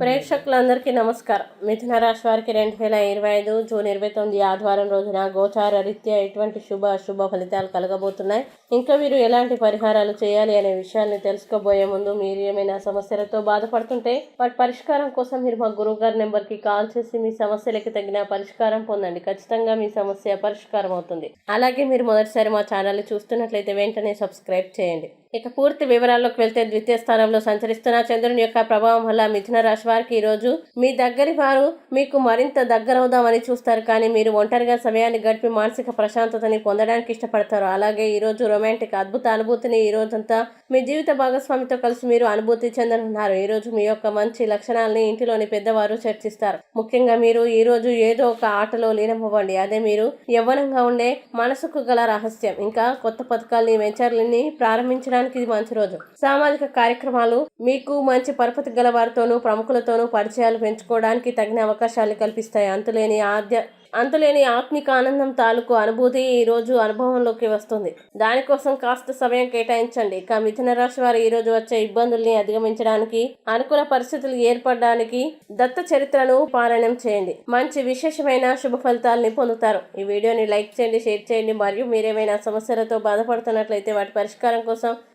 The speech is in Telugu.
ప్రేక్షకులందరికీ నమస్కారం. మిథున రాశి వారికి రెండు వేల ఇరవై ఐదు జూన్ ఇరవై తొమ్మిది ఆదివారం రోజున గోచార రీత్యా ఎటువంటి శుభ అశుభ ఫలితాలు కలగబోతున్నాయి? ఇంకా మీరు ఎలాంటి పరిహారాలు చేయాలి అనే విషయాన్ని తెలుసుకోబోయే ముందు మీరు ఏమైనా సమస్యలతో బాధపడుతుంటే వాటి పరిష్కారం కోసం మీరు మా గురువు గారి నెంబర్కి కాల్ చేసి మీ సమస్యలకి తగిన పరిష్కారం పొందండి. ఖచ్చితంగా మీ సమస్య పరిష్కారం అవుతుంది. అలాగే మీరు మొదటిసారి మా ఛానల్ చూస్తున్నట్లయితే వెంటనే సబ్స్క్రైబ్ చేయండి. ఇక పూర్తి వివరాల్లోకి వెళ్తే ద్వితీయ స్థానంలో సంచరిస్తున్న చంద్రుని యొక్క ప్రభావం వల్ల మిథున రాశి వారికి ఈరోజు మీ దగ్గరి వారు మీకు మరింత దగ్గరవుదామని చూస్తారు. కానీ మీరు ఒంటరిగా సమయాన్ని గడిపి మానసిక ప్రశాంతతని పొందడానికి ఇష్టపడతారు. అలాగే ఈరోజు రొమాంటిక్ అద్భుత అనుభూతిని ఈ రోజంతా మీ జీవిత భాగస్వామితో కలిసి మీరు అనుభూతి చెందనున్నారు. ఈరోజు మీ యొక్క మంచి లక్షణాలని ఇంటిలోని పెద్దవారు చర్చిస్తారు. ముఖ్యంగా మీరు ఈరోజు ఏదో ఒక ఆటలో లీనమవ్వండి. అదే మీరు యవ్వనంగా ఉండే మనసుకు గల రహస్యం. ఇంకా కొత్త పథకాలని వెంచర్లని ప్రారంభించడానికి ఇది మంచి రోజు. సామాజిక కార్యక్రమాలు మీకు మంచి పరపతి గల వారితోనూ ప్రముఖులతోనూ పరిచయాలు పెంచుకోవడానికి తగిన అవకాశాలు కల్పిస్తాయి. అంతులేని ఆద్య అంతులేని ఆత్మిక ఆనందం తాలూకు అనుభూతి ఈ రోజు అనుభవంలోకి వస్తుంది. దానికోసం కాస్త సమయం కేటాయించండి. ఇక మిథున రాశి వారు ఈరోజు వచ్చే ఇబ్బందుల్ని అధిగమించడానికి అనుకూల పరిస్థితులు ఏర్పడడానికి దత్త చరిత్రను పారాయణం చేయండి. మంచి విశేషమైన శుభ ఫలితాలని పొందుతారు. ఈ వీడియోని లైక్ చేయండి షేర్ చేయండి. మరియు మీరేమైనా సమస్యలతో బాధపడుతున్నట్లయితే వాటి పరిష్కారం కోసం